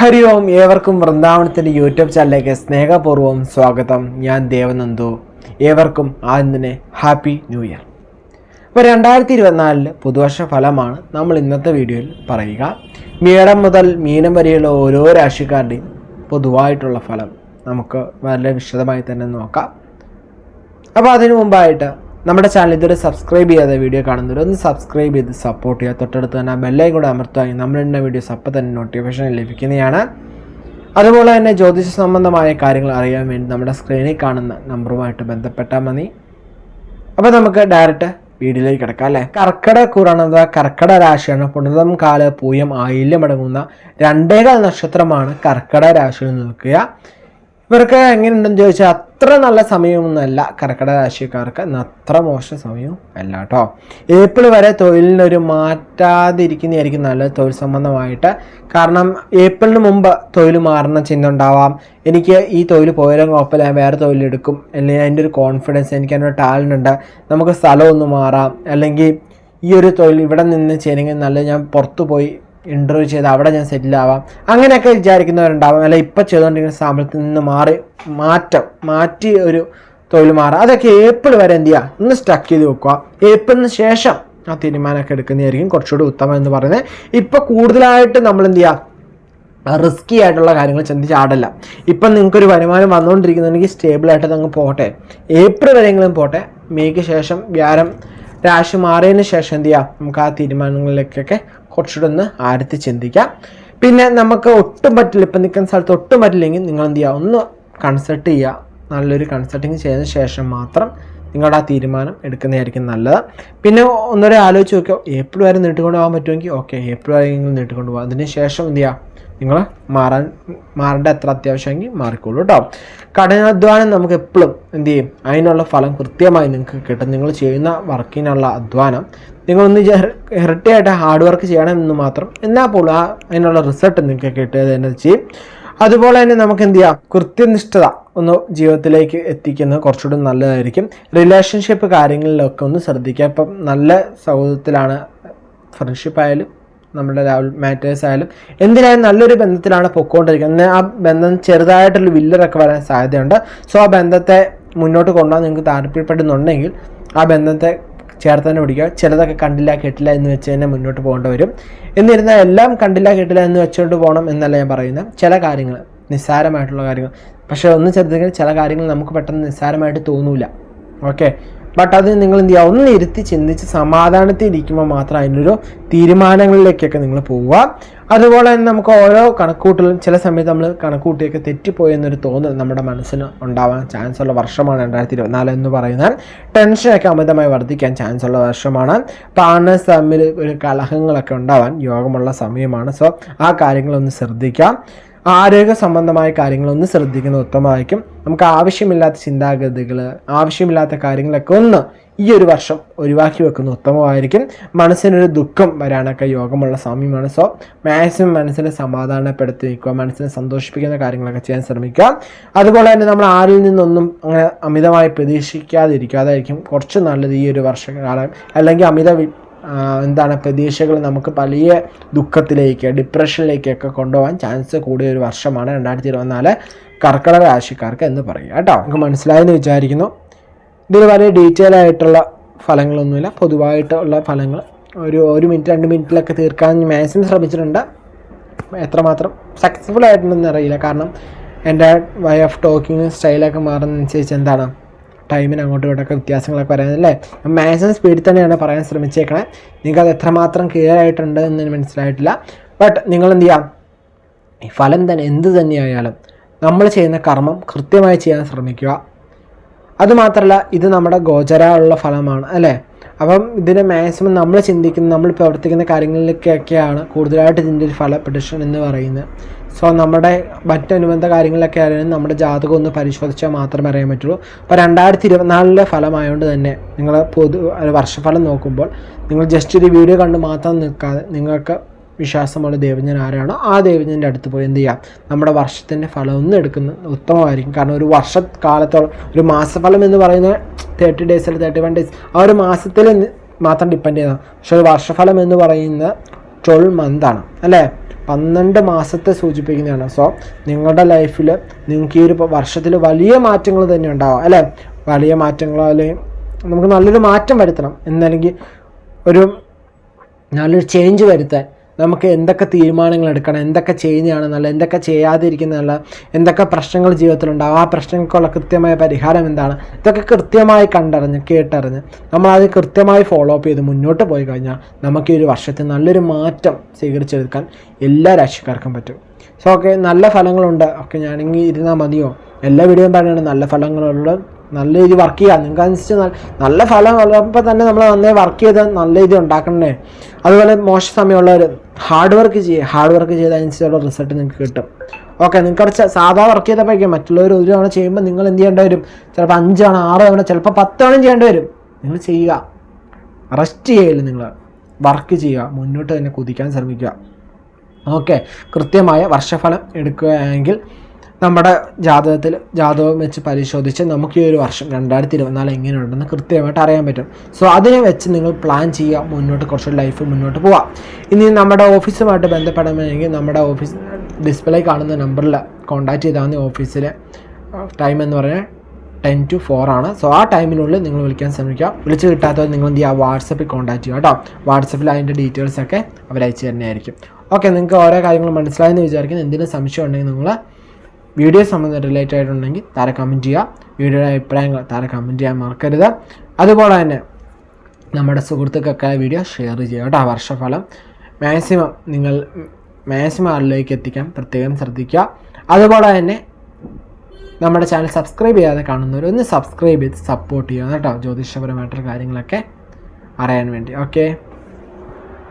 ഹരി ഓം ഏവർക്കും വൃന്ദാവനത്തിന്റെ യൂട്യൂബ് ചാനലിലേക്ക് സ്നേഹപൂർവം സ്വാഗതം. ഞാൻ ദേവനന്ദു. ഏവർക്കും ആദ്യം ഹാപ്പി ന്യൂ ഇയർ. ഇപ്പോൾ രണ്ടായിരത്തി ഇരുപത്തിനാലിൽ പുതുവർഷ ഫലമാണ് നമ്മൾ ഇന്നത്തെ വീഡിയോയിൽ പറയുക. മീനം മുതൽ മീനം വരെയുള്ള ഓരോ രാശിക്കാരുടെയും പൊതുവായിട്ടുള്ള ഫലം നമുക്ക് വളരെ വിശദമായി തന്നെ നോക്കാം. അപ്പോൾ അതിനു മുമ്പായിട്ട് നമ്മുടെ ചാനൽ ഇതുവരെ സബ്സ്ക്രൈബ് ചെയ്യാതെ വീഡിയോ കാണുന്നവർ ഒന്ന് സബ്സ്ക്രൈബ് ചെയ്ത് സപ്പോർട്ട് ചെയ്യുക. തൊട്ടടുത്ത് തന്നെ ബെല്ലൈ കൂടെ അമർത്തുകയും നമ്മളിടുന്ന വീഡിയോസ് അപ്പോൾ തന്നെ നോട്ടിഫിക്കേഷൻ ലഭിക്കുന്നതാണ്. അതുപോലെ തന്നെ ജ്യോതിഷ സംബന്ധമായ കാര്യങ്ങൾ അറിയാൻ വേണ്ടി നമ്മുടെ സ്ക്രീനിൽ കാണുന്ന നമ്പറുമായിട്ട് ബന്ധപ്പെട്ടാൽ മതി. അപ്പോൾ നമുക്ക് ഡയറക്റ്റ് വീഡിയോയിലേക്ക് കിടക്കാം അല്ലേ? കർക്കട കുറണത കർക്കട രാശിയാണ്. പുണർതം കാല പൂയം ആയില്യം അടങ്ങുന്ന രണ്ടേകാൽ നക്ഷത്രമാണ് കർക്കട രാശിയിൽ നിൽക്കുക. ഇവർക്ക് എങ്ങനെയുണ്ടെന്ന് ചോദിച്ചാൽ അത്ര നല്ല സമയമൊന്നുമല്ല കർക്കിടക രാശിക്കാർക്ക്. അത്ര മോശം സമയവും അല്ല കേട്ടോ. ഏപ്രിൽ വരെ തൊഴിലിനൊരു മാറ്റാതിരിക്കുന്നതായിരിക്കും നല്ലത് തൊഴിൽ സംബന്ധമായിട്ട്. കാരണം ഏപ്രിലിന് മുമ്പ് തൊഴിൽ മാറുന്ന ചിന്ത ഉണ്ടാവാം. എനിക്ക് ഈ തൊഴിൽ പോയാലും കുഴപ്പമില്ല ഞാൻ വേറെ തൊഴിലെടുക്കും അല്ലെങ്കിൽ അതിന്റെ ഒരു കോൺഫിഡൻസ് എനിക്ക് അതിനൊരു ടാലന്റ് ഉണ്ട്. നമുക്ക് സ്ഥലമൊന്ന് മാറാം. അല്ലെങ്കിൽ ഈ ഒരു തൊഴിൽ ഇവിടെ നിന്ന് ചെയ്യണമെങ്കിൽ നല്ല ഞാൻ പുറത്തു പോയി ഇന്റർവ്യൂ ചെയ്ത് അവിടെ ഞാൻ സെറ്റിലാവാം അങ്ങനെയൊക്കെ വിചാരിക്കുന്നവരുണ്ടാവാം. അല്ല ഇപ്പം ചെയ്തുകൊണ്ടിരിക്കുന്ന സ്ഥാപനത്തിൽ നിന്ന് മാറി മാറ്റം മാറ്റി ഒരു തൊഴിൽ മാറുക അതൊക്കെ ഏപ്രിൽ വരെ എന്ത് ചെയ്യുക ഒന്ന് സ്റ്റക്ക് ചെയ്ത് വെക്കുക. ഏപ്രിലിന് ശേഷം ആ തീരുമാനമൊക്കെ എടുക്കുന്നതായിരിക്കും കുറച്ചുകൂടി ഉത്തമം എന്ന് പറയുന്നത്. ഇപ്പം കൂടുതലായിട്ട് നമ്മൾ എന്ത് ചെയ്യുക റിസ്കി ആയിട്ടുള്ള കാര്യങ്ങൾ ചിന്തിച്ച് ആടല്ല. ഇപ്പം നിങ്ങൾക്കൊരു വരുമാനം വന്നുകൊണ്ടിരിക്കുന്നുണ്ടെങ്കിൽ സ്റ്റേബിളായിട്ട് അങ്ങ് പോട്ടെ ഏപ്രിൽ വരെയെങ്കിലും പോട്ടെ മേയ്ക്ക് ശേഷം വ്യാരം രാശി മാറിയതിന് ശേഷം എന്ത് ചെയ്യാം? നമുക്ക് ആ തീരുമാനങ്ങളിലേക്കൊക്കെ കുറച്ചുകൂടെ ഒന്ന് ആരത്തി ചിന്തിക്കാം. പിന്നെ നമുക്ക് ഒട്ടും പറ്റില്ല ഇപ്പം നിൽക്കുന്ന സ്ഥലത്ത് ഒട്ടും പറ്റില്ലെങ്കിൽ നിങ്ങൾ എന്ത് ചെയ്യുക ഒന്ന് കൺസൾട്ട് ചെയ്യുക നല്ലൊരു കൺസൾട്ടിങ് ചെയ്തതിന് ശേഷം മാത്രം നിങ്ങളുടെ ആ തീരുമാനം എടുക്കുന്നതായിരിക്കും നല്ലത്. പിന്നെ ഒന്നൊരു ആലോചിച്ച് നോക്കിയോ ഏപ്രിൽ വരെ നീട്ടിക്കൊണ്ട് പോകാൻ പറ്റുമെങ്കിൽ ഓക്കെ ഏപ്രിൽ വരെയെങ്കിലും നീട്ടിക്കൊണ്ട് പോകാം അതിന് ശേഷം എന്ത് ചെയ്യുക നിങ്ങൾ മാറാൻ മാറേണ്ട എത്ര അത്യാവശ്യമെങ്കിൽ മാറിക്കോളൂ കേട്ടോ കഠിനാധ്വാനം നമുക്ക് എപ്പോഴും എന്ത് ചെയ്യും അതിനുള്ള ഫലം കൃത്യമായി നിങ്ങൾക്ക് കിട്ടും. നിങ്ങൾ ചെയ്യുന്ന വർക്കിനുള്ള അധ്വാനം. നിങ്ങളൊന്ന് ഇരട്ടിയായിട്ട് ഹാർഡ് വർക്ക് ചെയ്യണമെന്ന് മാത്രം എന്നാൽ പോലും ആ അതിനുള്ള റിസൾട്ട് നിങ്ങൾക്ക് കിട്ടുക തന്നെ ചെയ്യും. അതുപോലെ തന്നെ നമുക്ക് എന്ത് ചെയ്യാം? കൃത്യനിഷ്ഠത ഒന്ന് ജീവിതത്തിലേക്ക് എത്തിക്കുന്നത് കുറച്ചുകൂടി നല്ലതായിരിക്കും. റിലേഷൻഷിപ്പ് കാര്യങ്ങളിലൊക്കെ ഒന്ന് ശ്രദ്ധിക്കുക ഇപ്പം നല്ല സൗഹൃദത്തിലാണ് ഫ്രണ്ട്ഷിപ്പ് ആയാലും നമ്മുടെ മാറ്റേഴ്സ് ആയാലും എന്തിനായാലും നല്ലൊരു ബന്ധത്തിലാണ് പൊക്കോണ്ടിരിക്കുന്നത്. ആ ബന്ധം ചെറുതായിട്ടുള്ള വില്ലറൊക്കെ വരാൻ സാധ്യതയുണ്ട്. സോ ആ ബന്ധത്തെ മുന്നോട്ട് കൊണ്ടുപോകാൻ നിങ്ങൾക്ക് താല്പര്യപ്പെടുന്നുണ്ടെങ്കിൽ ആ ബന്ധത്തെ ചേർത്ത് തന്നെ പിടിക്കുക. ചിലതൊക്കെ കണ്ടില്ല കേട്ടില്ല എന്ന് വെച്ച് തന്നെ മുന്നോട്ട് പോകേണ്ടി വരും. എന്നിരുന്നാൽ എല്ലാം കണ്ടില്ല കേട്ടില്ല എന്ന് വെച്ചുകൊണ്ട് പോകണം എന്നല്ല ഞാൻ പറയുന്നത്. ചില കാര്യങ്ങൾ നിസ്സാരമായിട്ടുള്ള കാര്യങ്ങൾ. പക്ഷേ ഒന്ന് ചെറുതെങ്കിൽ ചില കാര്യങ്ങൾ നമുക്ക് പെട്ടെന്ന് നിസ്സാരമായിട്ട് തോന്നൂല. ഓക്കെ ബട്ട് അത് നിങ്ങൾ എന്ത് ചെയ്യുക? ഒന്ന് ഇരുത്തി ചിന്തിച്ച് സമാധാനത്തിൽ ഇരിക്കുമ്പോൾ മാത്രം അതിനൊരു തീരുമാനങ്ങളിലേക്കൊക്കെ നിങ്ങൾ പോവുക. അതുപോലെ തന്നെ നമുക്ക് ഓരോ കണക്കൂട്ടലും ചില സമയത്ത് നമ്മൾ കണക്കൂട്ടിയൊക്കെ തെറ്റിപ്പോയി എന്നൊരു തോന്നൽ നമ്മുടെ മനസ്സിന് ഉണ്ടാവാൻ ചാൻസ് ഉള്ള വർഷമാണ് രണ്ടായിരത്തി ഇരുപത്തിനാല് എന്ന് പറയുന്നത്. ടെൻഷനൊക്കെ അമിതമായി വർദ്ധിക്കാൻ ചാൻസ് ഉള്ള വർഷമാണ്. പാർട്ട്നേഴ്സ് തമ്മിൽ ഒരു കലഹങ്ങളൊക്കെ ഉണ്ടാവാൻ യോഗമുള്ള സമയമാണ്. സോ ആ കാര്യങ്ങളൊന്ന് ശ്രദ്ധിക്കാം. ആരോഗ്യ സംബന്ധമായ കാര്യങ്ങളൊന്ന് ശ്രദ്ധിക്കുന്നത് ഉത്തമമായിരിക്കും. നമുക്ക് ആവശ്യമില്ലാത്ത ചിന്താഗതികൾ ആവശ്യമില്ലാത്ത കാര്യങ്ങളൊക്കെ ഒന്ന് ഈ ഒരു വർഷം ഒഴിവാക്കി വെക്കുന്നത് ഉത്തമമായിരിക്കും. മനസ്സിനൊരു ദുഃഖം വരാനൊക്കെ യോഗമുള്ള സമയമാണ്. സോ മാക്സിമം മനസ്സിനെ സമാധാനപ്പെടുത്തി വയ്ക്കുക മനസ്സിനെ സന്തോഷിപ്പിക്കുന്ന കാര്യങ്ങളൊക്കെ ചെയ്യാൻ ശ്രമിക്കുക. അതുപോലെ തന്നെ നമ്മൾ ആരിൽ നിന്നൊന്നും അങ്ങനെ അമിതമായി പ്രതീക്ഷിക്കാതിരിക്കുക. അതായിരിക്കും കുറച്ച് നല്ലത് ഈ ഒരു വർഷകാലം അല്ലെങ്കിൽ അമിത എന്താണ് പ്രതീക്ഷകൾ നമുക്ക് വലിയ ദുഃഖത്തിലേക്ക് ഡിപ്രഷനിലേക്കൊക്കെ കൊണ്ടുപോകാൻ ചാൻസ് കൂടിയ ഒരു വർഷമാണ് രണ്ടായിരത്തി ഇരുപത്തിനാല് കർക്കിടക രാശിക്കാർക്ക് എന്ന് പറയും കേട്ടോ നമുക്ക് മനസ്സിലായെന്ന് വിചാരിക്കുന്നു. ഇതിൽ വളരെ ഡീറ്റെയിൽ ആയിട്ടുള്ള ഫലങ്ങളൊന്നുമില്ല. പൊതുവായിട്ടുള്ള ഫലങ്ങൾ ഒരു ഒരു മിനിറ്റ് രണ്ട് മിനിറ്റിലൊക്കെ തീർക്കാൻ മാക്സിമം ശ്രമിച്ചിട്ടുണ്ട്. എത്രമാത്രം സക്സസ്ഫുൾ ആയിട്ടുണ്ടെന്ന് അറിയില്ല. കാരണം എന്റെ വൈ ഓഫ് ടോക്കിങ് സ്റ്റൈലൊക്കെ മാറുന്നതനുസരിച്ച് എന്താണ് ടൈമിന് അങ്ങോട്ടും ഇങ്ങോട്ടൊക്കെ വ്യത്യാസങ്ങളൊക്കെ പറയാനല്ലേ മാക്സിമം സ്പീഡിൽ തന്നെയാണ് പറയാൻ ശ്രമിച്ചേക്കണേ. നിങ്ങൾക്ക് അത് എത്രമാത്രം ക്ലിയർ ആയിട്ടുണ്ട് എന്ന് മനസ്സിലായിട്ടില്ല. ബട്ട് നിങ്ങൾ എന്ത് ചെയ്യാം? ഫലം തന്നെ എന്ത് തന്നെയായാലും നമ്മൾ ചെയ്യുന്ന കർമ്മം കൃത്യമായി ചെയ്യാൻ ശ്രമിക്കുക. അതുമാത്രമല്ല ഇത് നമ്മുടെ ഗോചരമുള്ള ഫലമാണ് അല്ലേ? അപ്പം ഇതിനെ മാക്സിമം നമ്മൾ ചിന്തിക്കുന്ന നമ്മൾ പ്രവർത്തിക്കുന്ന കാര്യങ്ങളിലേക്കൊക്കെയാണ് കൂടുതലായിട്ട് ഇതിന്റെ ഒരു ഫല പ്രഡിഷൻ എന്ന് പറയുന്നത്. സോ നമ്മുടെ മറ്റനുബന്ധ കാര്യങ്ങളിലൊക്കെ ആയാലും നമ്മുടെ ജാതകം ഒന്ന് പരിശോധിച്ചാൽ മാത്രമേ അറിയാൻ പറ്റുള്ളൂ. അപ്പോൾ രണ്ടായിരത്തി ഇരുപത്തിനാലിലെ ഫലമായതുകൊണ്ട് തന്നെ നിങ്ങൾ പൊതു വർഷഫലം നോക്കുമ്പോൾ നിങ്ങൾ ജസ്റ്റ് ഒരു വീഡിയോ കണ്ട് മാത്രം നിൽക്കാതെ നിങ്ങൾക്ക് വിശ്വാസമുള്ള ദേവജ്ഞൻ ആരാണോ ആ ദേവജ്ഞന്റെ അടുത്ത് പോയി എന്ത് ചെയ്യാം? നമ്മുടെ വർഷത്തിന്റെ ഫലം ഒന്ന് എടുക്കുന്നത് ഉത്തമമായിരിക്കും. കാരണം ഒരു വർഷക്കാലത്തോളം ഒരു മാസഫലം എന്ന് പറയുന്നത് തേർട്ടി ഡേയ്സ് അല്ലെങ്കിൽ തേർട്ടി വൺ ഡേയ്സ് ആ ഒരു മാസത്തിൽ മാത്രം ഡിപ്പെൻഡ് ചെയ്യുന്നത് പക്ഷേ ഒരു വർഷഫലം എന്ന് പറയുന്നത് ട്വൽവ് മന്താണ് അല്ലേ? പന്ത്രണ്ട് മാസത്തെ സൂചിപ്പിക്കുന്നതാണ്. സോ നിങ്ങളുടെ ലൈഫിൽ നിങ്ങൾക്ക് ഈ ഒരു വർഷത്തിൽ വലിയ മാറ്റങ്ങൾ തന്നെ ഉണ്ടാവാം അല്ലേ? വലിയ മാറ്റങ്ങളോ അല്ലെങ്കിൽ നമുക്ക് നല്ലൊരു മാറ്റം വരുത്തണം. എന്നല്ലെങ്കിൽ ഒരു നല്ലൊരു ചേഞ്ച് വരുത്താൻ നമുക്ക് എന്തൊക്കെ തീരുമാനങ്ങൾ എടുക്കണം എന്തൊക്കെ ചെയ്യുന്നതാണ് നല്ലത് എന്തൊക്കെ ചെയ്യാതിരിക്കുന്നതല്ല എന്തൊക്കെ പ്രശ്നങ്ങൾ ജീവിതത്തിലുണ്ടാവും ആ പ്രശ്നങ്ങൾക്കുള്ള കൃത്യമായ പരിഹാരം എന്താണ്? ഇതൊക്കെ കൃത്യമായി കണ്ടറിഞ്ഞ് കേട്ടറിഞ്ഞ് നമ്മളത് കൃത്യമായി ഫോളോ അപ്പ് ചെയ്ത് മുന്നോട്ട് പോയി കഴിഞ്ഞാൽ നമുക്ക് ഈ ഒരു വർഷത്തിൽ നല്ലൊരു മാറ്റം സ്വീകരിച്ചെടുക്കാൻ എല്ലാ രാശിക്കാർക്കും പറ്റും. സോ ഓക്കെ നല്ല ഫലങ്ങളുണ്ട്. ഓക്കെ ഞാനെങ്കിൽ ഇരുന്നാൽ മതിയോ? എല്ലാ വീഡിയോയും പറയുന്നത് നല്ല ഫലങ്ങളുള്ള നല്ല രീതി വർക്ക് ചെയ്യാം. നിങ്ങൾക്ക് അനുസരിച്ച് നല്ല ഫലം ഉള്ളപ്പോൾ തന്നെ നമ്മൾ നന്നായി വർക്ക് ചെയ്ത് നല്ല രീതി ഉണ്ടാക്കണേ. അതുപോലെ മോശ സമയമുള്ളവർ ഹാർഡ് വർക്ക് ചെയ്യുക ഹാർഡ് വർക്ക് ചെയ്ത് അതിനനുസരിച്ചുള്ള റിസൾട്ട് നിങ്ങൾക്ക് കിട്ടും. ഓക്കെ നിങ്ങൾക്ക് അവിടെ സാധാ വർക്ക് ചെയ്തപ്പോഴേക്കും മറ്റുള്ളവർ ഒരു തവണ ചെയ്യുമ്പോൾ നിങ്ങൾ എന്ത് ചെയ്യേണ്ടി വരും? ചിലപ്പോൾ അഞ്ചാണ് ആറ് തവണ ചിലപ്പോൾ പത്ത് തവണ ചെയ്യേണ്ടി വരും. നിങ്ങൾ ചെയ്യുക. റെസ്റ്റ് ചെയ്യില്ല നിങ്ങൾ. വർക്ക് ചെയ്യുക. മുന്നോട്ട് തന്നെ കുതിക്കാൻ ശ്രമിക്കുക. ഓക്കെ കൃത്യമായ വർഷഫലം എടുക്കുകയാണെങ്കിൽ നമ്മുടെ ജാതകത്തിൽ ജാതകം വെച്ച് പരിശോധിച്ച് നമുക്ക് ഈ ഒരു വർഷം രണ്ടായിരത്തി ഇരുപത്തിനാല് എങ്ങനെയുണ്ടെന്ന് കൃത്യമായിട്ട് അറിയാൻ പറ്റും. സോ അതിനെ വെച്ച് നിങ്ങൾ പ്ലാൻ ചെയ്യുക. മുന്നോട്ട് കുറച്ച് ലൈഫ് മുന്നോട്ട് പോവാം. ഇനി നമ്മുടെ ഓഫീസുമായിട്ട് ബന്ധപ്പെടണമെങ്കിൽ നമ്മുടെ ഓഫീസ് ഡിസ്പ്ലേ കാണുന്ന നമ്പറിൽ കോൺടാക്റ്റ് ചെയ്താൽ മതി. ഓഫീസിലെ ടൈം എന്ന് പറഞ്ഞാൽ ടെൻ ടു ഫോർ ആണ്. സോ ആ ടൈമിനുള്ളിൽ നിങ്ങൾ വിളിക്കാൻ ശ്രമിക്കുക. വിളിച്ച് കിട്ടാത്തവർ നിങ്ങൾ എന്ത് ചെയ്യുക? വാട്സപ്പിൽ കോൺടാക്ട് ചെയ്യുക കേട്ടോ. വാട്സപ്പിൽ അതിന്റെ ഡീറ്റെയിൽസ് ഒക്കെ അവരയച്ചു തന്നെയായിരിക്കും. ഓക്കെ നിങ്ങൾക്ക് ഓരോ കാര്യങ്ങൾ മനസ്സിലായെന്ന് വിചാരിക്കുന്നു. എന്തെങ്കിലും സംശയം ഉണ്ടെങ്കിൽ നിങ്ങൾ വീഡിയോ സംബന്ധം റിലേറ്റഡ് ആയിട്ടുണ്ടെങ്കിൽ താരെ കമന്റ് ചെയ്യുക. വീഡിയോയുടെ അഭിപ്രായങ്ങൾ താരെ കമന്റ് ചെയ്യാൻ മറക്കരുത്. അതുപോലെ തന്നെ നമ്മുടെ സുഹൃത്തുക്കൾക്കായ വീഡിയോ ഷെയർ ചെയ്യുക കേട്ടോ വർഷഫലം. മാക്സിമം നിങ്ങൾ മാക്സിമം ആളിലേക്ക് എത്തിക്കാൻ പ്രത്യേകം ശ്രദ്ധിക്കുക. അതുപോലെ തന്നെ നമ്മുടെ ചാനൽ സബ്സ്ക്രൈബ് ചെയ്യാതെ കാണുന്നവർ ഒന്ന് സബ്സ്ക്രൈബ് ചെയ്ത് സപ്പോർട്ട് ചെയ്യുക കേട്ടോ ജ്യോതിഷപരമായിട്ടുള്ള കാര്യങ്ങളൊക്കെ അറിയാൻ വേണ്ടി. ഓക്കെ